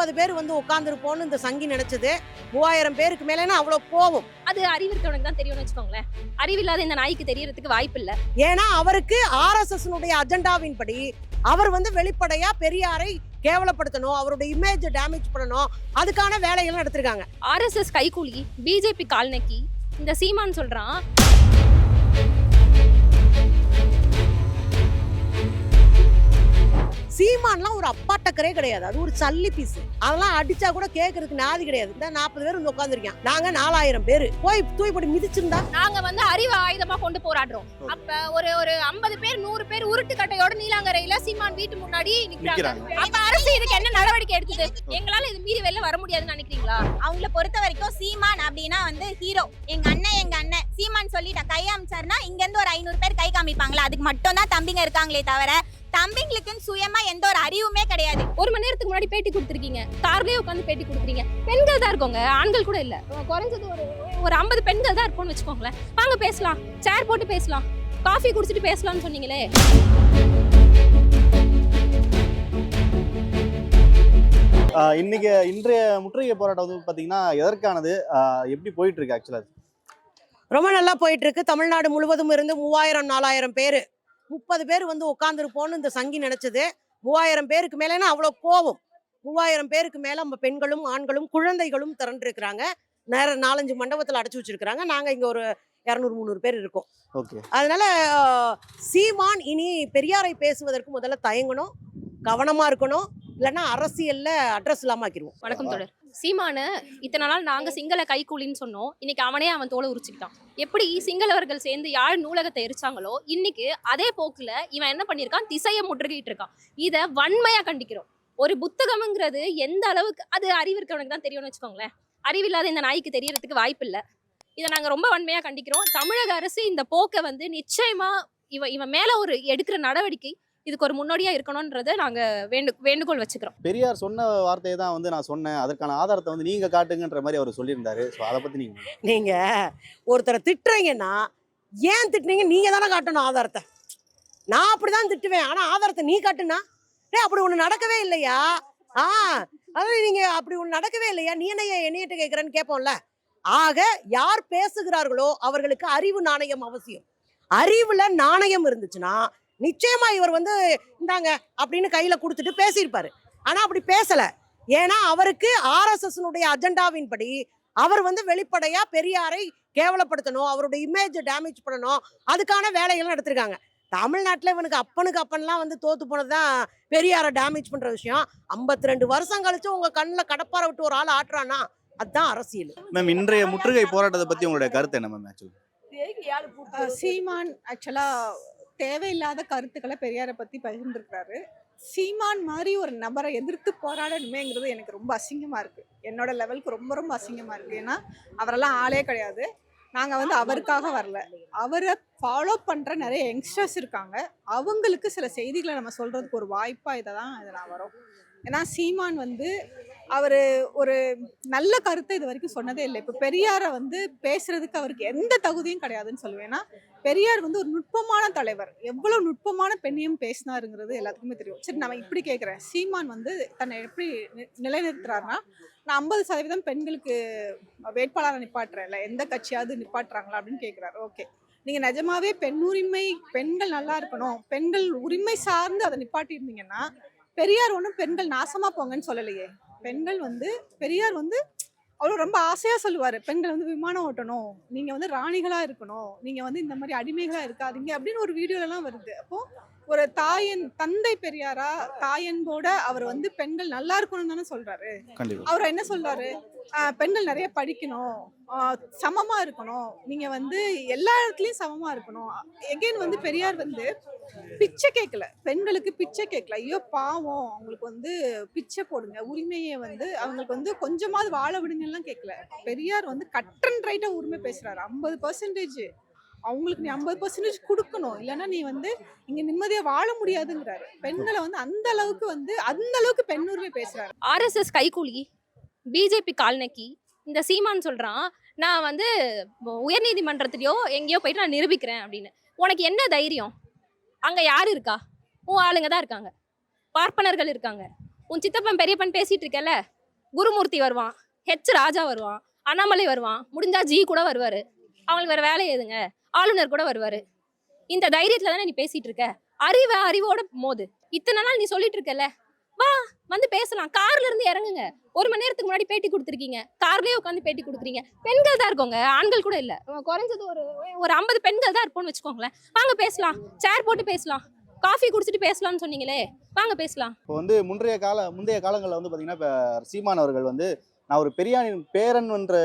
முப்பது பேர் வந்து உட்காந்துருப்போம்னு இந்த சங்கி நினைச்சது. மூவாயிரம் பேருக்கு மேலேனா அவ்வளோ கோவம் அது அறிவு இருக்கவனுக்கு தான் தெரியும்னு வச்சுக்கோங்களேன். அறிவில்லாத இந்த நாய்க்கு தெரியறதுக்கு வாய்ப்பு இல்ல. ஏன்னா அவருக்கு ஆர்எஸ்எஸ்னுடைய அஜெண்டாவின் படி அவர் வந்து வெளிப்படையா பெரியாரை கேவலப்படுத்தணும் அவருடைய இமேஜ் டேமேஜ் பண்ணணும் அதுக்கான வேலைகளும் எடுத்திருக்காங்க. ஆர்எஸ்எஸ் கைக்கூலி பிஜேபி கால்நக்கி இந்த சீமான் சொல்றான் சீமான்லாம் ஒரு அப்பாட்டக்கரே கிடையாது. அது ஒரு சல்லி பீஸ் அதெல்லாம் அடிச்சா கூட கேட்கறதுக்கு நாதி கிடையாது. இந்த நாற்பது பேர் வந்து உட்காந்துருக்கேன் நாங்க நாலாயிரம் பேர். போய் தூய் போட்டு மிதிச்சிருந்தா? நாங்க வந்து அறிவு ஆயுதமா கொண்டு போராடுறோம். அப்ப ஒரு ஒரு ஐம்பது பேர் நூறு பேர் உருட்டு கட்டையோட நீலாங்கரையில சீமான் வீட்டு முன்னாடி நிக்கிறாங்க. அப்ப அரசு இதுக்கு என்ன நடவடிக்கை எடுத்தது எங்களால இது மீறி வெளில வர முடியாதுன்னு நினைக்கிறீங்களா? அவங்கள பொறுத்த வரைக்கும் சீமான் அப்படின்னா வந்து ஹீரோ எங்க அண்ணன் எங்க அண்ணன். சீமான் சொல்லிட்ட கை அமிச்சாருன்னா இங்க இருந்து ஒரு ஐநூறு பேர் கை காமிப்பாங்களா? அதுக்கு மட்டும் தான் தம்பிங்க இருக்காங்களே தவிர தம்பிங்களுக்குன்னு சுயமா எந்த ஒரு அறிவுமே கிடையாது. ஒரு மணி நேரத்துக்கு முன்னாடி பேட்டி கொடுத்துருக்கீங்க. கார்லயே உட்காந்து பேட்டி கொடுக்குறீங்க. பெண்கள் தான் இருக்கோங்க. ஆண்கள் கூட இல்ல. குறைஞ்சது ஒரு ஒரு ஐம்பது பெண்கள் தான் இருப்போம்னு வச்சுக்கோங்களேன். வாங்க பேசலாம். சேர் போட்டு பேசலாம். காஃபி குடிச்சிட்டு பேசலாம்னு சொன்னீங்களே. இன்னைக்கு இன்றைய முற்றுகை போராட்டம் வந்து பாத்தீங்கன்னா எதற்கானது? எப்படி போயிட்டு இருக்கு ஆக்சுவலா ரொம்ப நல்லா போயிட்டு இருக்கு. தமிழ்நாடு முழுவதும் இருந்து மூவாயிரம் நாலாயிரம் பேர் முப்பது பேர் வந்து உட்காந்துருப்போம்னு இந்த சங்கி நினைச்சது. மூவாயிரம் பேருக்கு மேலேனா அவ்வளோ கோவம் மூவாயிரம் பேருக்கு மேல நம்ம பெண்களும் ஆண்களும் குழந்தைகளும் திரண்டிருக்கிறாங்க. நேர நாலஞ்சு மண்டபத்தில் அடைச்சி வச்சிருக்கிறாங்க. நாங்க இங்க ஒரு இரநூறு முந்நூறு பேர் இருக்கோம். ஓகே. அதனால சீமான் இனி பெரியாரை பேசுவதற்கு முதல்ல தயங்கணும். கவனமா இருக்கணும். இல்லைன்னா அரசியல்ல அட்ரஸ் இல்லாம ஆக்கிடுவோம் வணக்கம் தொடர் சீமான இத்தனை நாள் நாங்க சிங்கள கைக்கூலின்னு சொன்னோம். இன்னைக்கு அவனே அவன் தோலை உரிச்சுக்கிட்டான். எப்படி சிங்களவர்கள் சேர்ந்து யாழ் நூலகத்தை எரிச்சாங்களோ இன்னைக்கு அதே போக்குல இவன் என்ன பண்ணியிருக்கான்? திசையை முற்றுகையிட்டு இருக்கான். இத வன்மையா கண்டிக்கிறோம். ஒரு புத்தகம்ங்கிறது எந்த அளவுக்கு அது அறிவு இருக்கவனுக்கு தான் தெரியும்னு வச்சுக்கோங்களேன். அறிவில்லாத இந்த நாய்க்கு தெரியறதுக்கு வாய்ப்பு இல்ல. இதை நாங்க ரொம்ப வன்மையா கண்டிக்கிறோம். தமிழக அரசு இந்த போக்கை வந்து நிச்சயமா இவன் இவன் மேல ஒரு எடுக்கிற நடவடிக்கை இதுக்கு ஒரு முன்னோடியா இருக்கணும்ன்றதை நாங்க வேண்டு வேண்டுகோள் வச்சுக்கிறோம். பெரியார் சொன்ன வார்த்தையை தான் வந்து நான் சொன்னேன். அதற்கான ஆதாரத்தை வந்து நீங்க காட்டுங்கன்ற மாதிரி அவர் சொல்லியிருந்தாரு. ஸோ அதை பத்தி நீங்க நீங்க ஒருத்தரை திட்டுறீங்கன்னா ஏன் திட்டுறீங்க நீங்க தானே காட்டணும் ஆதாரத்தை. நான் அப்படிதான் திட்டுவேன். ஆனா ஆதாரத்தை நீ காட்டுனா? டேய் அப்படி ஒண்ணு நடக்கவே இல்லையா? ஆ அதாவது நீங்க அப்படி ஒண்ணு நடக்கவே இல்லையா? நீ என்ன ஏன் என்னையிட்ட கேட்கறன்னு கேட்போம்ல ஆக யார் பேசுகிறார்களோ அவர்களுக்கு அறிவு நாணயம் அவசியம். அறிவுல நாணயம் இருந்துச்சுன்னா நிச்சயமா இவர் வந்து இந்தாங்க அப்படின்னு கையில கொடுத்துட்டு பேசியிருப்பாரு. ஆனா அப்படி பேசல. ஏன்னா அவருக்கு ஆர்எஸ்எஸ்னுடைய அஜெண்டாவின் படி அவர் வந்து வெளிப்படையா பெரியாரை கேவலப்படுத்தணும் அவருடைய இமேஜ் டேமேஜ் பண்ணணும் அதுக்கான வேலைகளும் எடுத்திருக்காங்க. தமிழ்நாட்டில் இவனுக்கு அப்பனுக்கு அப்பன்லாம் வந்து தோத்து போனதுதான் பெரியாரை டேமேஜ் பண்ற விஷயம். 52 ரெண்டு வருஷம் கழிச்சு உங்க கண்ணில் கடப்பாரை விட்டு ஒரு ஆள் ஆட்டுறானா அதுதான் அரசியல். மேம் இன்றைய முற்றுகை போராட்டத்தை பத்தி உங்களுடைய கருத்து என்ன மேம் ஆக்சுவலி சீமான் ஆக்சுவலா தேவையில்லாத கருத்துக்களை பெரியாரை பத்தி பகிர்ந்திருக்கிறாரு. சீமான் மாதிரி ஒரு நபரை எதிர்த்து போராடணுமேங்கிறது எனக்கு ரொம்ப அசிங்கமா இருக்கு. என்னோட லெவலுக்கு ரொம்ப ரொம்ப அசிங்கமா இருக்கு. ஏன்னா அவரெல்லாம் ஆளே கிடையாது. நாங்க வந்து அவருக்காக வரல. அவரை ஃபாலோ பண்ற நிறைய யங்ஸ்டர்ஸ் இருக்காங்க. அவங்களுக்கு சில செய்திகளை நம்ம சொல்றதுக்கு ஒரு வாய்ப்பா இதை தான் இதை நான் வரோம். ஏன்னா சீமான் வந்து அவர் ஒரு நல்ல கருத்தை இது வரைக்கும் சொன்னதே இல்லை. இப்போ பெரியாரை வந்து பேசுறதுக்கு அவருக்கு எந்த தகுதியும் கிடையாதுன்னு சொல்லுவேன்னா பெரியார் வந்து ஒரு நுட்பமான தலைவர். எவ்வளோ நுட்பமான பெண்ணையும் பேசினாருங்கிறது எல்லாத்துக்குமே தெரியும். சரி நம்ம இப்படி கேட்குறேன் சீமான் வந்து தன்னை எப்படி நிலைநிறுத்துறாருன்னா நான் ஐம்பது சதவீதம் பெண்களுக்கு வேட்பாளரை நிப்பாட்டுறேன்ல. எந்த கட்சியாவது நிப்பாட்டுறாங்களா அப்படின்னு கேட்குறாரு ஓகே. நீங்கள் நிஜமாவே பெண் உரிமை பெண்கள் நல்லா இருக்கணும். பெண்கள் உரிமை சார்ந்து அதை நிப்பாட்டியிருந்தீங்கன்னா பெரியார் ஒன்றும் பெண்கள் நாசமாக போங்கன்னு சொல்லலையே. பெண்கள் வந்து பெரியார் வந்து அவர் ரொம்ப ஆசையா சொல்லுவார் பெண்கள் வந்து விமானம் ஓட்டணும். நீங்க வந்து ராணிகளா இருக்கணும். நீங்க வந்து இந்த மாதிரி அடிமைகளா இருக்காதீங்க. அப்படின்னு ஒரு வீடியோலலாம் எல்லாம் வருது. அப்போ ஒரு தாயன் தந்தை பெரியாரா? தாயன்போட அவர் வந்து பெண்கள் நல்லா இருக்கணும்னு தானே சொல்றாரு. அவர் என்ன சொல்றாரு? பெண்கள் நிறைய படிக்கணும். சமமா இருக்கணும். நீங்க வந்து எல்லா இடத்துலயும் சமமா இருக்கணும். எகைன் வந்து பெரியார் வந்து பிச்சை கேட்கல. பெண்களுக்கு பிச்சை கேட்கல. ஐயோ பாவம். அவங்களுக்கு வந்து பிச்சை போடுங்க. உரிமையை வந்து அவங்களுக்கு வந்து கொஞ்சமாவது வாழ விடுங்கலாம் கேட்கல. பெரியார் வந்து கட்டன் ரைட்டா உரிமை பேசுறாரு. ஐம்பது பர்சன்டேஜ் அவங்களுக்கு நீ ஐம்பது பர்சன்டேஜ் கொடுக்கணும். இல்லைன்னா நீ வந்து இங்கே நிம்மதியாக வாழ முடியாதுங்கிறாரு. பெண்களை வந்து அந்த அளவுக்கு வந்து அந்த அளவுக்கு பெண்ணுரிமை பேசுறாரு. ஆர்எஸ்எஸ் கைகூலி பிஜேபி கால்நக்கி இந்த சீமான் சொல்றான் நான் வந்து உயர்நீதிமன்றத்திலயோ எங்கேயோ போயிட்டு நான் நிரூபிக்கிறேன் அப்படின்னு. உனக்கு என்ன தைரியம்? அங்கே யார் இருக்கா? உன் ஆளுங்க தான் இருக்காங்க. பார்ப்பனர்கள் இருக்காங்க. உன் சித்தப்பன் பெரியப்பன் பேசிட்டு இருக்கல குருமூர்த்தி வருவான் ஹெச் ராஜா வருவான் அண்ணாமலை வருவான் முடிஞ்சா ஜி கூட வருவாரு. அவங்களுக்கு வேற வேலை எதுங்க? ஆளுநர் கூட வருவாரு. இந்த தைரியத்துல தானே நீ பேசிட்டு இருக்க அறிவை அறிவோட மோது. இத்தனை நாள் நீ சொல்லிட்டு இருக்கல வா வந்து பேசலாம். கார்ல இருந்து இறங்குங்க. ஒரு மணி நேரத்துக்கு முன்னாடி பேட்டி கொடுத்துருக்கீங்க. கார்லயே உட்காந்து பேட்டி கொடுக்குறீங்க. பெண்கள் தான் இருக்கோங்க. ஆண்கள் கூட இல்ல. குறைஞ்சது ஒரு ஒரு ஐம்பது பெண்கள் தான் இருப்போம்னு வச்சுக்கோங்களேன். வாங்க பேசலாம். சேர் போட்டு பேசலாம். காஃபி குடிச்சிட்டு பேசலாம்னு சொன்னீங்களே. வாங்க பேசலாம். இப்போ வந்து முந்தைய கால முந்தைய காலங்களில் வந்து பார்த்தீங்கன்னா இப்போ சீமான் அவர்கள் வந்து நான் ஒரு பெரியாரின் பேரன்ன்ற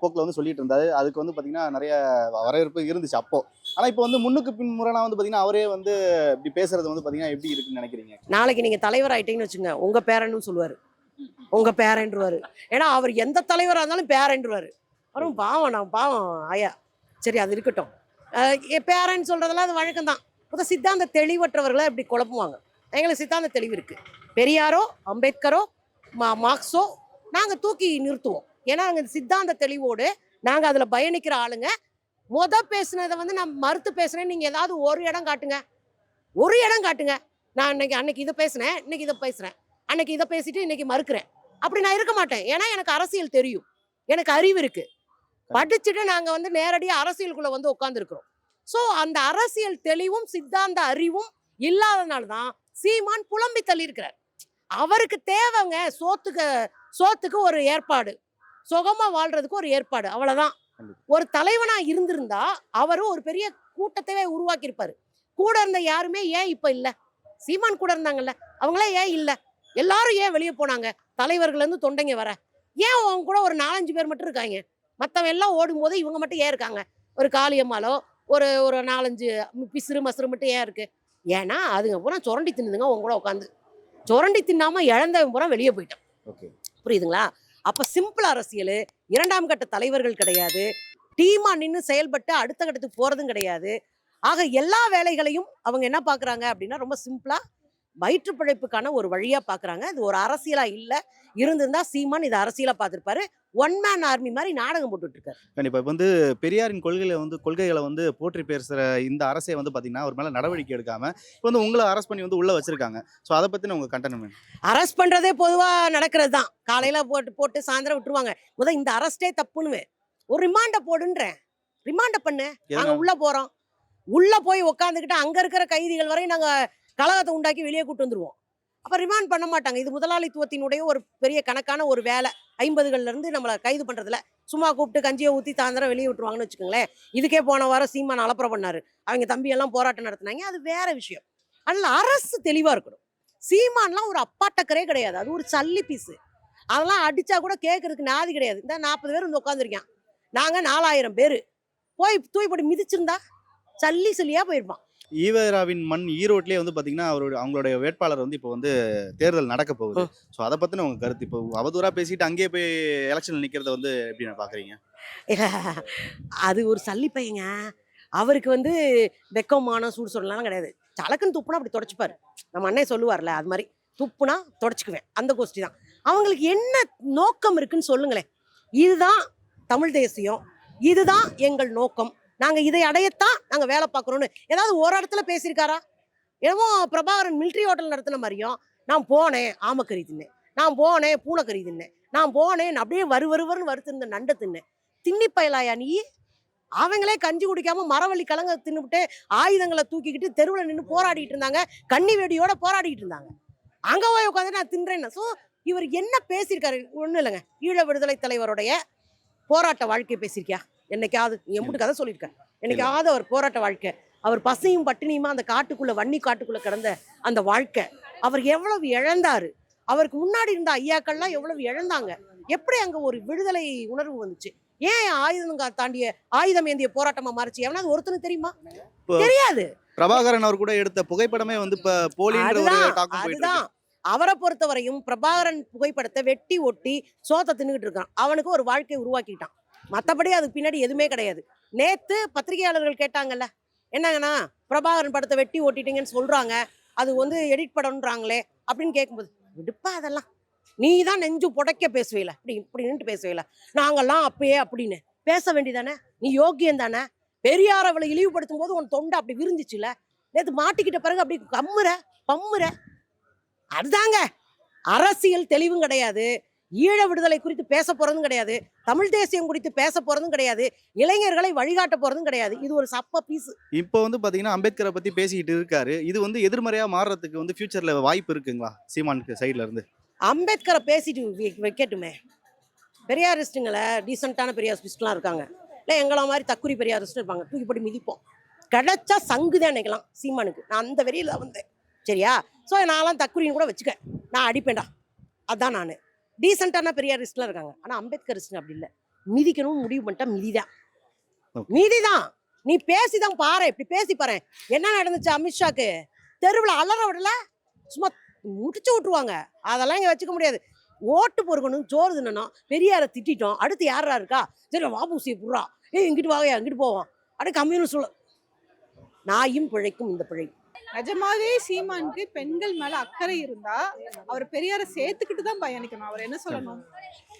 போக்கில் வந்து சொல்லிட்டு இருந்தாரு. அதுக்கு வந்து பார்த்தீங்கன்னா நிறைய வரவேற்பு இருந்துச்சு அப்போ. ஆனால் இப்போ வந்து முன்னுக்கு பின் முரணா வந்து பார்த்தீங்கன்னா அவரே வந்து இப்படி பேசுறது வந்து பார்த்தீங்கன்னா எப்படி இருக்குன்னு நினைக்கிறீங்க? நாளைக்கு நீங்கள் தலைவர் ஆயிட்டீங்கன்னு வச்சுங்க உங்கள் பேரன்னு சொல்லுவார். உங்கள் பேரன்றுவாரு. ஏன்னா அவர் எந்த தலைவராக இருந்தாலும் பேரன்றுவாரு. அவரும் பாவம் நான் பாவம் ஆயா. சரி அது இருக்கட்டும். என் பேரன் சொல்றதெல்லாம் அது வழக்கம் தான். புத சித்தாந்த தெளிவற்றவர்களாக இப்படி குழப்புவாங்க. எங்களுக்கு சித்தாந்த தெளிவு இருக்குது பெரியாரோ அம்பேத்கரோ மா மார்க்ஸோ நாங்க தூக்கி நிறுத்துவோம். ஏன்னா நாங்க சித்தாந்த தெளிவோடு நாங்க அதுல பயணிக்கிற ஆளுங்க. முத பேசுனதை வந்து நான் மறுத்து பேசுனேன் நீங்க ஏதாவது ஒரு இடம் காட்டுங்க. ஒரு இடம் காட்டுங்க. நான் இன்னைக்கு அன்னைக்கு இதை பேசினேன் இன்னைக்கு இதை பேசுறேன். அன்னைக்கு இதை பேசிட்டு இன்னைக்கு மறுக்கிறேன். அப்படி நான் இருக்க மாட்டேன். ஏன்னா எனக்கு அரசியல் தெரியும். எனக்கு அறிவு இருக்கு. படிச்சுட்டு நாங்க வந்து நேரடியா அரசியலுக்குள்ள வந்து உட்காந்துருக்கிறோம் ஸோ அந்த அரசியல் தெளிவும் சித்தாந்த அறிவும் இல்லாதனால தான் சீமான் புலம்பி தள்ளியிருக்கிறார். அவருக்கு தேவைங்க சோத்துக்கு சோத்துக்கு ஒரு ஏற்பாடு. சுகமா வாழ்றதுக்கு ஒரு ஏற்பாடு. அவ்வளவுதான். கண்டிப்பா. ஒரு தலைவனா இருந்திருந்தா அவரும் ஒரு பெரிய கூட்டத்தையே உருவாக்கியிருப்பாரு. கூட இருந்த யாருமே ஏன் இப்ப இல்ல? சீமான் கூட இருந்தாங்கல்ல? அவங்களே ஏன் இல்ல? எல்லாரும் ஏன் வெளியே போனாங்க? தலைவர்கள்ல இருந்து தொண்டைங்க வர. ஏன் அவங்க கூட ஒரு நாலஞ்சு பேர் மட்டும் இருக்காங்க? மத்தவங்க எல்லாம் ஓடும்போது இவங்க மட்டும் ஏன் இருக்காங்க? ஒரு காளியம்மாலோ ஒரு ஒரு நாலஞ்சு பிசிறு மசுறு மட்டும் ஏன் இருக்கு? ஏன்னா அதுங்க பூரா சுரண்டி தின்னுதுங்க உங்க கூட உட்காந்து சுரண்டி தின்னாம இழந்தவன் பூரா வெளியே போயிட்டான். ஓகே. புரியுதுங்களா? அப்ப சிம்பிள் அரசியல் இரண்டாம் கட்ட தலைவர்கள் கிடையாது டீமா நின்று செயல்பட்டு அடுத்த கட்டத்துக்கு போறதும் கிடையாது. ஆக எல்லா வேலைகளையும் அவங்க என்ன பாக்குறாங்க அப்படின்னா ரொம்ப சிம்பிளா வயிற்று பிழைப்புக்கான ஒரு வழியா பாக்குறாங்க. இது ஒரு அரசியலா இல்ல. இருந்திருந்தா சீமான் இது அரசியலா பார்த்திருப்பாரு ஒன் மேன் ஆர்மி மாதிரி நாடகம் போட்டுட்டு இருக்காரு கண்டிப்பா. இப்போ வந்து பெரியாரின் கொள்கைகளை வந்து கொள்கைகளை வந்து போற்றி பேசுற இந்த அரசே வந்து பார்த்தீங்கன்னா அவர் மேல நடவடிக்கை எடுக்காம இப்போ வந்து உங்களை அரெஸ்ட் பண்ணி வந்து உள்ள வச்சிருக்காங்க. ஸோ அதை பத்தின உங்க கண்டனம்? அரெஸ்ட் பண்றதே பொதுவா நடக்கிறது தான். காலையில போட்டு போட்டு சாயந்தரம் விட்டுருவாங்க. முத இந்த அரெஸ்டே தப்புன்னு ஒரு ரிமாண்ட போடுன்றேன். ரிமாண்ட பண்ணு. நாங்க எதனால? உள்ள போறோம். உள்ள போய் உட்காந்துக்கிட்டு அங்க இருக்கிற கைதிகள் வரையும் நாங்க கலகத்தை உண்டாக்கி வெளியே கூட்டு வந்துருவோம். அப்போ ரிமாண்ட் பண்ண மாட்டாங்க. இது முதலாளித்துவத்தினுடைய ஒரு பெரிய கணக்கான ஒரு வேலை. ஐம்பதுகள்லேருந்து நம்மளை கைது பண்ணுறதுல சும்மா கூப்பிட்டு கஞ்சியை ஊற்றி சாயந்தரம் வெளியே விட்டுருவாங்கன்னு வச்சுக்கோங்களேன். இதுக்கே போன வாரம் சீமான் அலப்பற பண்ணாரு. அவங்க தம்பியெல்லாம் போராட்டம் நடத்துனாங்க. அது வேற விஷயம். அதனால் அரசு தெளிவாக இருக்கணும். சீமான்லாம் ஒரு அப்பாட்டக்கரே கிடையாது. அது ஒரு சல்லி பீஸு அதெல்லாம் அடித்தா கூட கேட்கறதுக்கு நாதி கிடையாது. இந்த நாற்பது பேர் வந்து உட்காந்துருக்கான் நாங்கள் நாலாயிரம் பேர். போய் தூய்படி மிதிச்சிருந்தா சல்லி சல்லியா போயிருப்பான். ஈவராவின் மண் ஈரோட்லயே வந்து பாத்தீங்கன்னா அவருடைய அவங்களுடைய வேட்பாளர் வந்து இப்போ வந்து தேர்தல் நடக்க போகுது. ஸோ அதை பத்தின உங்க கருத்து? இப்போ அவதூறா பேசிட்டு அங்கேயே போய் எலெக்ஷன்ல நிக்கிறத வந்து எப்படி நான் பாக்குறீங்க? அது ஒரு சல்லி பையங்க. அவருக்கு வந்து வெக்கம் மானம் சூடு சொல்லலாம் கிடையாது. சலக்குன்னு துப்புனா அப்படி தொடச்சிப்பாரு. நம்ம அண்ணன் சொல்லுவார்ல அது மாதிரி. துப்புனா தொடச்சிக்குவேன். அந்த கோஷ்டி தான். அவங்களுக்கு என்ன நோக்கம் இருக்குன்னு சொல்லுங்களேன். இதுதான் தமிழ் தேசியம். இதுதான் எங்கள் நோக்கம். நாங்கள் இதை அடையத்தான் நாங்கள் வேலை பார்க்குறோன்னு ஏதாவது ஒரு இடத்துல பேசியிருக்காரா? என்னமோ பிரபாகரன் மிலிட்ரி ஹோட்டல் நடத்தின மாதிரியும் நான் போனேன் ஆமக்கறி தின்னேன் நான் போனேன் பூனைக்கறி தின்னேன் நான் போனேன் அப்படியே வரு வருவருன்னு வறுத்திருந்த நண்டை தின்னேன் தின்னி பயலாயா நீ? அவங்களே கஞ்சி குடிக்காம மரவள்ளி கலங்க தின்னுபிட்டு ஆயுதங்களை தூக்கிக்கிட்டு தெருவில் நின்று போராடிட்டு இருந்தாங்க. கன்னி வெடியோட போராடிட்டு இருந்தாங்க. அங்கே போய் உட்காந்து நான் தின்றேன்னு. ஸோ இவர் என்ன பேசியிருக்காரு? ஒன்றும் இல்லைங்க. ஈழ விடுதலை தலைவருடைய போராட்ட வாழ்க்கை பேசியிருக்கியா? என்னைக்காவது எம்பிட்டு கதை சொல்லியிருக்க. என்னைக்காவது அவர் போராட்ட வாழ்க்கை அவர் பசியும் பட்டினியுமா அந்த காட்டுக்குள்ள வன்னி காட்டுக்குள்ள கிடந்த அந்த வாழ்க்கை அவர் எவ்வளவு இழந்தாரு? அவருக்கு முன்னாடி இருந்த ஐயாக்கள்லாம் எவ்வளவு இழந்தாங்க? எப்படி அங்க ஒரு விடுதலை உணர்வு வந்துச்சு? ஏன் ஆயுதங்க தாண்டிய ஆயுதம் ஏந்திய போராட்டமா மாறுச்சு? எவனாவது ஒருத்தனுக்கு தெரியுமா? தெரியாது. பிரபாகரன் அவர் கூட எடுத்த புகைப்படமே வந்து இப்ப போலின்ற அதுதான் அவரை பொறுத்தவரையும் பிரபாகரன் புகைப்படத்தை வெட்டி ஒட்டி சோத்தை தின்னுகிட்டு இருக்கான். அவனுக்கு ஒரு வாழ்க்கையை உருவாக்கிட்டான். மற்றபடி அதுக்கு பின்னாடி எதுவுமே கிடையாது. நேற்று பத்திரிகையாளர்கள் கேட்டாங்கல்ல என்னங்கண்ணா பிரபாகரன் படத்தை வெட்டி ஓட்டிட்டீங்கன்னு சொல்கிறாங்க அது வந்து எடிட் படம்ன்றாங்களே அப்படின்னு கேட்கும்போது விடுப்பா அதெல்லாம். நீ தான் நெஞ்சு புடைக்க பேசுவீல இப்படி இப்படின்ட்டு பேசுவீல. நாங்கள்லாம் அப்பயே அப்படின்னு. பேச வேண்டியதானே? நீ யோக்கியம் தானே? பெரியார் அவளை இழிவுபடுத்தும் போது உன் தொண்டை அப்படி விரிஞ்சிச்சுல? நேற்று மாட்டிக்கிட்ட பிறகு அப்படி கம்முற பம்முற. அதுதாங்க. அரசியல் தெளிவும் கிடையாது. ஈழ விடுதலை குறித்து பேச போறதும் கிடையாது. தமிழ் தேசியம் குறித்து பேச போறதும் கிடையாது. இளைஞர்களை வழிகாட்ட போறதும் கிடையாது. இது ஒரு சப்ப பீஸ் இப்போ வந்து பாத்தீங்கன்னா அம்பேத்கரை பத்தி பேசிக்கிட்டு இருக்காரு. இது வந்து எதிர்மறையா மாறுறதுக்கு வந்து ஃபியூச்சர்ல வாய்ப்பு இருக்குங்களா? சீமானுக்கு சைடுல இருந்து. அம்பேத்கரை பேசிட்டு வைக்கட்டுமே. பெரியாரிஸ்ட்டுங்களை டீசெண்டான பெரியாரிஸ்ட்லாம் இருக்காங்க. இல்லை எங்களை மாதிரி தக்குரி பெரியாரிஸ்ட் இருப்பாங்க. தூக்கி போட்டு மிதிப்போம். கிடைச்சா சங்கு தான் நினைக்கலாம் சீமானுக்கு. நான் அந்த வெறியில் தான் வந்தேன். சரியா? ஸோ நான்லாம் தக்குரின்னு கூட வச்சுக்க நான் அடிப்பேன்டா. அதான் நான். டீசெண்டான பெரியாரிஸ்ட்லாம் இருக்காங்க. ஆனால் அம்பேத்கரிஸ்ட் அப்படி இல்லை. மிதிக்கணும் முடிவு பண்ணிட்டா மிதிதான். Okay. மிதிதான். நீ பேசி தான் பாரு. இப்படி பேசி பாரு. என்ன நடந்துச்சு அமித்ஷாக்கு தெருவில் அலற விடல. சும்மா முடிச்சு விட்டுருவாங்க. அதெல்லாம் இங்கே வச்சுக்க முடியாது. ஓட்டு பொறுக்கணும் சோறு தின்னணும். பெரியாரை திட்டிட்டோம். அடுத்து யாரா இருக்கா? சரி வாபூசியை புடுறா. ஏய் இங்கிட்டு வாங்க இங்கிட்டு போவோம். அப்படியே கம்யூனிஸ்ட் சொல்ல நாயும் பிழைக்கும் இந்த பிழை. நிஜமாவே சீமானுக்கு பெண்கள் மேல அக்கறை இருந்தா அவர் பெரியார சேர்த்துக்கிட்டு தான் பயணிக்கணும். அவர் என்ன சொல்லணும்?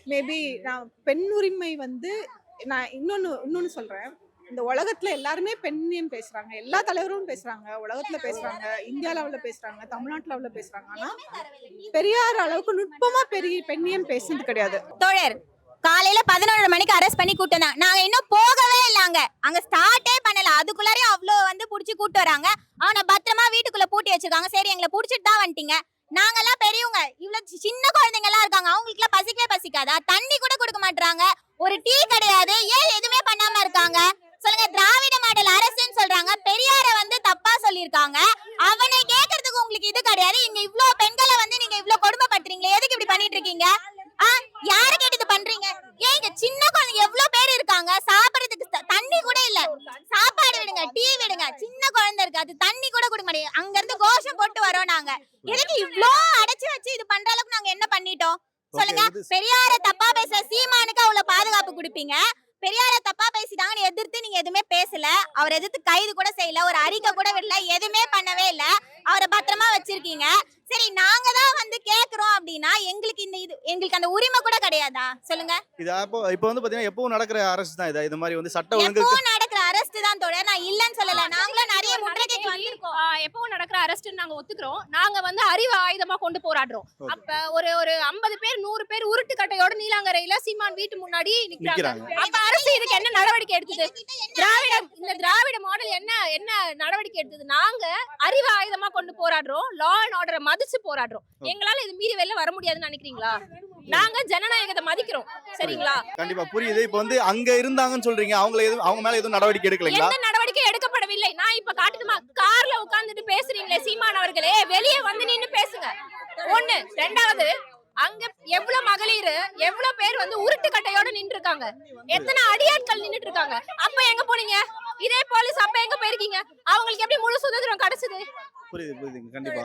மேபி நான் பெண் உரிமை வந்து நான் இன்னொன்னு இன்னொன்னு சொல்றேன். இந்த உலகத்துல எல்லாருமே பெண்ணியம் பேசுறாங்க. எல்லா தலைவரும் பேசுறாங்க. உலகத்துல பேசுறாங்க. இந்தியா லெவல்ல பேசுறாங்க. தமிழ்நாட்டு லெவல்ல பேசுறாங்க. ஆனா பெரியார் அளவுக்கு நுட்பமா பெரிய பெண்ணியம் பேசுனது கிடையாது. தோழர் காலையில பதினொரு மணிக்கு அரெஸ்ட் பண்ணி கூட்டு நாங்க இன்னும் போகவே இல்லாங்க அங்க ஸ்டார்ட்டே பண்ணல. அதுக்குள்ளாரே அவ்வளோ வந்து புடிச்சு கூட்டு வராங்க. அவனை பத்திரமா வீட்டுக்குள்ள பூட்டி வச்சிருக்காங்க. சரி எங்களை புடிச்சிட்டு தான் வந்துட்டீங்க. நாங்கெல்லாம் பெரியவங்க. இவ்வளவு சி- சின்ன குழந்தைங்க எல்லாம் இருக்காங்க. அவங்களுக்கு எல்லாம் பசிக்கவே பசிக்காதா? தண்ணி கூட கொடுக்க மாட்டாங்க ஒரு டீ கிடையாது. ஏன் எதுவுமே பண்ணாம இருக்காங்க? சொல்லுங்க. திராவிட மாடல் அரசுன்னு சொல்றாங்க. பெரியார வந்து தப்பா சொல்லியிருக்காங்க. அவனை கேக்குறதுக்கு உங்களுக்கு இது கிடையாது. இங்க இவ்வளவு பெண்களை வந்து நீங்க இவ்வளவு கொடுமைப்படுத்துறீங்களே. எதுக்கு இப்படி பண்ணிட்டு இருக்கீங்க? ஆஹ் யார கேட்டு இது பண்றீங்க? ஏன் இங்க சின்ன குழந்தைங்க எவ்வளவு பேர் இருக்காங்க. சாப்பிடறதுக்கு இல்ல. சாப்பாடு விடுங்க டீ விடுங்க. சின்ன குழந்தை இருக்கு. அது தண்ணி கூட கொடுக்க மாட்டேங்க அங்க இருந்து கோஷம் போட்டு வரோம் நாங்க. எதுக்கு இவ்ளோ அடைச்சு வச்சு இது பண்ற அளவுக்கு நாங்க என்ன பண்ணிட்டோம்? சொல்லுங்க. பெரியார தப்பா பேசுற சீமானுக்கு அவ்வளவு பாதுகாப்பு கொடுப்பீங்க? பெரியார தப்பா பேசிட்டாங்கன்னு எதிர்த்து நீங்க எதுவுமே பேசல. அவர் எதிர்த்து கைது கூட செய்யல. ஒரு அறிக்கை கூட விடல. எதுவுமே பண்ணவே இல்ல. அவரை பத்திரமா வச்சிருக்கீங்க. சரி நாங்க தான் வந்து கேக்குறோம் அப்படின்னா எங்களுக்கு இந்த இது எங்களுக்கு அந்த உரிமை கூட கிடையாதா? சொல்லுங்க. இது அப்போ இப்போ வந்து பாத்தீங்கன்னா எப்பவும் நடக்கிற அரசு தான் இது. இது மாதிரி வந்து சட்ட ஒழுங்கு எப்பவும் நடக்கிற அரெஸ்ட் தான் தொடர் நான் இல்லன்னு சொல்லல. நாங்களும் நிறைய முற்றுகைக்கு வந்திருக்கோம். ஆ, எப்பவும் நடக்கிற அரஸ்ட் நாங்க ஒத்துக்கிறோம். நாங்க வந்து அறிவு ஆயுதமா கொண்டு போராடுறோம். Okay. அப்ப ஒரு ஒரு ஐம்பது பேர் நூறு பேர் உருட்டு கட்டையோட நீலாங்கரையில சீமான் வீட்டு முன்னாடி நிக்கிறாங்க. நிக்கிறாங்க. அப்ப அரசு இதுக்கு என்ன நடவடிக்கை எடுத்தது? திராவிட இந்த திராவிட மாடல் என்ன என்ன நடவடிக்கை எடுத்தது? நாங்க அறிவு ஆயுதமா கொண்டு போராடுறோம். லா அண்ட் ஆர்டரை மதிச்சு போராடுறோம். எங்களால இது மீறி வெளில வர முடியாதுன்னு நினைக்கிறீங்களா? நாங்க ஜனநாயகத்தை மதிக்கிறோம். சரிங்களா? கண்டிப்பா புரியுது. இப்போ வந்து அங்க இருந்தாங்கன்னு சொல்றீங்க. அவங்கள எதுவும் அவங்க மேல எதுவும் நடவடிக்கை எடுக்கலைங்களா? எந்த நடவடிக்கை எடுக்கப்படவில்லை. நான் இப்ப காட்டுமா? கார்ல உட்கார்ந்துட்டு பேசுறீங்களே சீமான் அவர்களே. வெளியே வந்து நின்னு பேசுங்க. ஒண்ணு. ரெண்டாவது அங்க எவ்வளவு மகளிர் எவ்வளவு பேர் வந்து உருட்டு கட்டையோட நின்று இருக்காங்க எத்தனை அடியாட்கள் நின்னுட்டு இருக்காங்க அப்ப எங்க போனீங்க? இதே போலீஸ் அப்ப எங்க போயிருக்கீங்க? அவங்களுக்கு எப்படி முழு சுதந்திரம் கிடைச்சது? புரியுது புரியுதுங்க. கண்டிப்பா.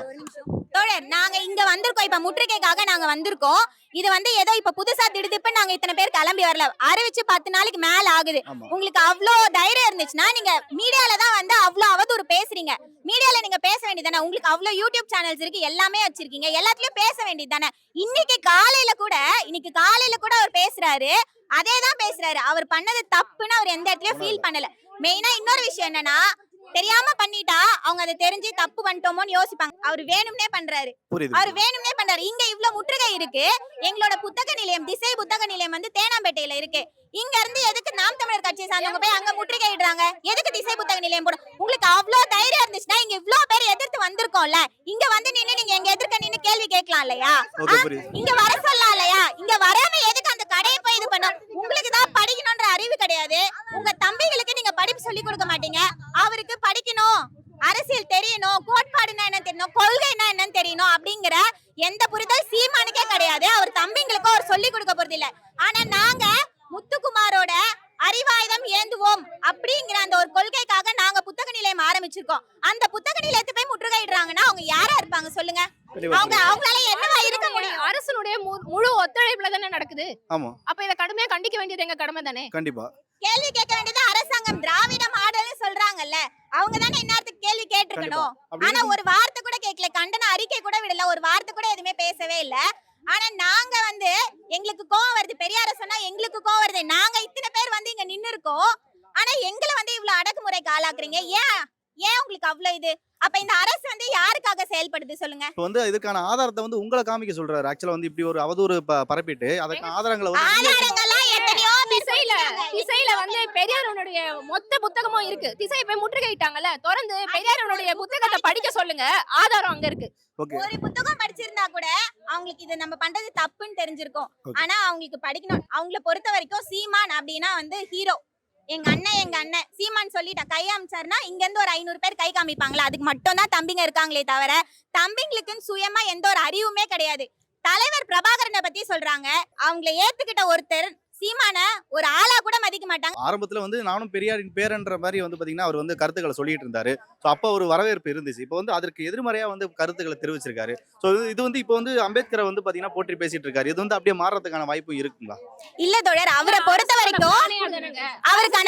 தோழர் நாங்க இங்க வந்திருக்கோம். இப்ப முற்றுகைக்காக நாங்க வந்திருக்கோம். இது வந்து ஏதோ இப்ப புதுசா திடுதிப்பு நாங்க இத்தனை பேர் கிளம்பி வரல. அறிவிச்சு பத்து நாளைக்கு மேல ஆகுது. உங்களுக்கு அவ்வளோ தைரியம் இருந்துச்சுன்னா நீங்க மீடியால தான் வந்து அவ்வளோ அவதூறு பேசுறீங்க. மீடியால நீங்க பேச வேண்டியதானே உங்களுக்கு அவ்வளோ யூடியூப் சேனல்ஸ் இருக்கு எல்லாமே வச்சிருக்கீங்க. எல்லாத்துலயும் பேச வேண்டியதானே இன்னைக்கு காலையில கூட இன்னைக்கு காலையில கூட அவர் பேசுறாரு. அதே தான் பேசுறாரு. அவர் பண்ணது தப்புன்னு அவர் எந்த இடத்துலயும் ஃபீல் பண்ணல. மெயினா இன்னொரு விஷயம் என்னன்னா தெரியாம பண்ணிட்டா அவங்க அதை தெரிஞ்சு தப்பு பண்ணிட்டோமோன்னு யோசிப்பாங்க. அவர் வேணும்னே பண்றாரு. அவர் வேணும்னே பண்றாரு. இங்க இவ்ளோ முற்றுகை இருக்கு. எங்களோட புத்தக நிலையம் திசை புத்தக நிலையம் வந்து தேனாம்பேட்டையில இருக்கு. இங்க இருந்து எதுக்கு நாம் தமிழர் கட்சியை சார்ந்தவங்க போய் அங்க முற்றுகை இடுறாங்க? எதுக்கு திசை புத்தக நிலையம் போடும் உங்களுக்கு அவ்ளோ தைரியம் இருந்துச்சுன்னா இங்க இவ்ளோ பேர் எதிர்த்து வந்திருக்கோம்ல? இங்க வந்து நின்னு நீங்க எங்க எதிர்க்க நின்னு கேள்வி கேட்கலாம் இல்லையா? இங்க வர சொல்லலாம் இல்லையா? இங்க வராம எதுக்கு அந்த கடையை போய் இது பண்ண உங்களுக்கு தான் படிக்கணும்ன்ற அறிவு கிடையாது. உங்க தம்பிகளுக்கு நீங்க படிப்பு சொல்லி கொடுக்க மாட்டீங்க. படிக்கணும் அரசியல் தெரியணும் கோட்பாடுனா என்ன தெரியணும் கொள்கைனா என்னன்னு தெரியணும் அப்படிங்கிற எந்த புரிதல் சீமானுக்கே கிடையாது. அவர் தம்பிங்களுக்கும் அவர் சொல்லி கொடுக்க போறது இல்ல. ஆனா நாங்க முத்துக்குமாரோட அறிவாயுதம் ஏந்துவோம் அப்படிங்கிற அந்த ஒரு கொள்கைக்காக நாங்க புத்தக நிலையம் ஆரம்பிச்சிருக்கோம். அந்த புத்தக நிலையத்தை போய் முற்றுகையிடுறாங்கன்னா அவங்க யாரா இருப்பாங்க சொல்லுங்க? அவங்க அவங்களால என்னவா இருக்க முடியும்? அரசனுடைய முழு ஒத்துழைப்புல தானே நடக்குது? ஆமா. அப்ப இதை கடுமையா கண்டிக்க வேண்டியது எங்க கடமை தானே? கண்டிப்பா. கேள்வி கேட்க வேண்டியது அரசாங்கம். திராவிட மாடல்னு சொல்றாங்கல்ல. அவங்க தானே இந்நேரத்துக்கு கேள்வி கேட்டிருக்கணும். ஆனா ஒரு வார்த்தை கூட கேட்கல. கண்டன அறிக்கை கூட விடல. ஒரு வார்த்தை கூட எதுவுமே பேசவே இல்ல. ஆனா நாங்க வந்து எங்களுக்கு கோவம் வருது. பெரியார சொன்னா எங்களுக்கு கோவம் வருது. நாங்க இத்தனை பேர் வந்து இங்க நின்னு இருக்கோம் ஆனா எங்களை வந்து இவ்வளவு அடக்குமுறைக்கு ஆளாக்குறீங்க. ஏன் ஏன் உங்களுக்கு அவ்வளவு இது? அப்ப இந்த அரசு வந்து யாருக்காக செயல்படுது சொல்லுங்க? இப்போ வந்து இதுக்கான ஆதாரத்தை வந்து உங்களை காமிக்க சொல்றாரு. ஆக்சுவலா வந்து இப்படி ஒரு அவதூறு ப- பரப்பிட்டு அதுக்கான ஆதாரங்களை வந்து நீங்க- ஆதாரங்கள்லாம் எத்தனையோ பேர் திசையில. திசையில வந்து பெரியாரனுடைய மொத்த புத்தகமும் இருக்கு. திசையை போய் முற்றுகையிட்டாங்கல்ல? தொடர்ந்து பெரியாரனுடைய புத்தகத்தை படிக்க சொல்லுங்க. ஆதாரம் அங்க இருக்கு. ஓகே. ஒரு புத்தகம் படிச்சிருந்தா கூட அவங்களுக்கு இது நம்ம பண்றது தப்புன்னு தெரிஞ்சிருக்கும். Okay. ஆனா அவங்களுக்கு படிக்கணும். அவங்கள பொறுத்த வரைக்கும் சீமான் அப்படின்னா வந்து ஹீரோ எங்க அண்ணன் எங்க அண்ணன். சீமான் சொல்லிட்டேன் கை அமைச்சாருன்னா இங்க இருந்து ஒரு ஐநூறு பேர் கை காமிப்பாங்களா? அதுக்கு மட்டும் தான் தம்பிங்க இருக்காங்களே தவிர தம்பிங்களுக்குன்னு சுயமா எந்த ஒரு அறிவுமே கிடையாது. தலைவர் பிரபாகரனை பத்தி சொல்றாங்க. அவங்கள ஏத்துக்கிட்ட ஒருத்தர் சீமான ஒரு ஆளா கூட மதிக்க மாட்டாங்க. ஆரம்பத்துல வந்து நானும் பெரியாரின் பேரன்ற மாதிரி வந்து பாத்தீங்கன்னா அவர் வந்து கருத்துக்களை சொல்லிட்டு இருந்தாரு. ஸோ அப்போ ஒரு வரவேற்பு இருந்துச்சு. இப்போ வந்து அதற்கு எதிர்மறையா வந்து கருத்துக்களை தெரிவிச்சிருக்காரு. ஸோ இது வந்து இப்போ வந்து அம்பேத்கரை வந்து பாத்தீங்கன்னா போற்றி பேசிட்டு இருக்காரு. இது வந்து அப்படியே மாறதுக்கான வாய்ப்பு இருக்குங்களா? இல்ல தோழர் அவரை பொறுத்த வரைக்கும் அவருக்கான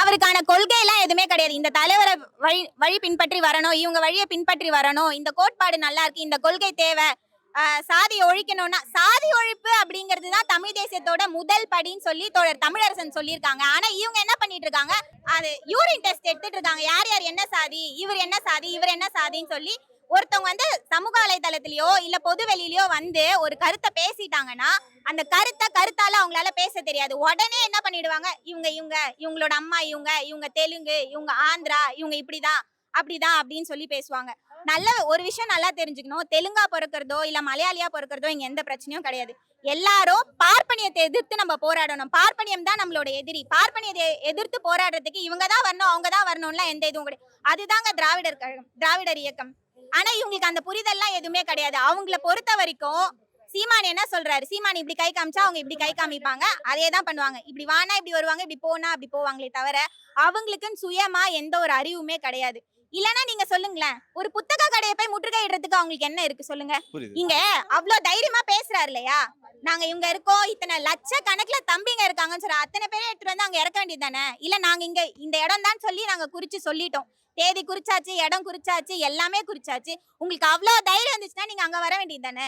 அவருக்கான கொள்கை எல்லாம் எதுவுமே கிடையாது. இந்த தலைவரை வழி வழி பின்பற்றி வரணும் இவங்க வழியை பின்பற்றி வரணும் இந்த கோட்பாடு நல்லா இருக்கு இந்த கொள்கை தேவை ஆஹ் சாதி ஒழிக்கணும்னா சாதி ஒழிப்பு அப்படிங்கிறது தான் தமிழ் தேசியத்தோட முதல் படின்னு சொல்லி தோழர் தமிழரசன் சொல்லியிருக்காங்க. ஆனா இவங்க என்ன பண்ணிட்டு இருக்காங்க அது யூரின் டெஸ்ட் எடுத்துட்டு இருக்காங்க யார் யார் என்ன சாதி இவர் என்ன சாதி இவர் என்ன சாதின்னு சொல்லி ஒருத்தவங்க வந்து சமூக வலைதளத்திலயோ இல்ல பொது வெளியிலயோ வந்து ஒரு கருத்தை பேசிட்டாங்கன்னா அந்த கருத்தை கருத்தால அவங்களால பேச தெரியாது. உடனே என்ன பண்ணிடுவாங்க? இவங்க இவங்க இவங்களோட அம்மா இவங்க இவங்க தெலுங்கு இவங்க ஆந்திரா இவங்க இப்படிதான் அப்படிதான் அப்படின்னு சொல்லி பேசுவாங்க. நல்ல ஒரு விஷயம் நல்லா தெரிஞ்சுக்கணும். தெலுங்கா பிறக்கிறதோ இல்ல மலையாளியா பிறக்கிறதோ இங்க எந்த பிரச்சனையும் கிடையாது. எல்லாரும் பார்ப்பனியத்தை எதிர்த்து நம்ம போராடணும். பார்ப்பனியம் தான் நம்மளோட எதிரி. பார்ப்பனியத்தை எதிர்த்து போராடுறதுக்கு இவங்க தான் வரணும் அவங்க தான் வரணும்லாம் எந்த இதுவும் கிடையாது. அதுதாங்க திராவிடர் கழகம் திராவிடர் இயக்கம். ஆனா இவங்களுக்கு அந்த புரிதல்லாம் எதுவுமே கிடையாது. அவங்கள பொறுத்த வரைக்கும் சீமான் என்ன சொல்றாரு? சீமான் இப்படி கை காமிச்சா அவங்க இப்படி கை காமிப்பாங்க. அதே தான் பண்ணுவாங்க. இப்படி வானா இப்படி வருவாங்க. இப்படி போனா அப்படி போவாங்களே தவிர அவங்களுக்குன்னு சுயமா எந்த ஒரு அறிவுமே கிடையாது. இல்லனா நீங்க சொல்லுங்களேன். ஒரு புத்தக கடையை போய் முற்றுகையிடுறதுக்கு அவங்களுக்கு என்ன இருக்கு? சொல்லுங்க. இங்க அவ்வளவு தைரியமா பேசுறாரு இல்லையா? நாங்க இவங்க இருக்கோம். இத்தனை லட்ச கணக்குல தம்பிங்க இருக்காங்கன்னு சொல்ற அத்தனை பேரை எடுத்துட்டு வந்து அங்க இறக்க வேண்டியது தானே? இல்ல நாங்க இங்க இந்த இடம் தான் சொல்லி நாங்க குறிச்சு சொல்லிட்டோம். தேதி குறிச்சாச்சு இடம் குறிச்சாச்சு எல்லாமே குறிச்சாச்சு. உங்களுக்கு அவ்வளோ தைரியம் இருந்துச்சுன்னா நீங்க அங்க வர வேண்டியது தானே?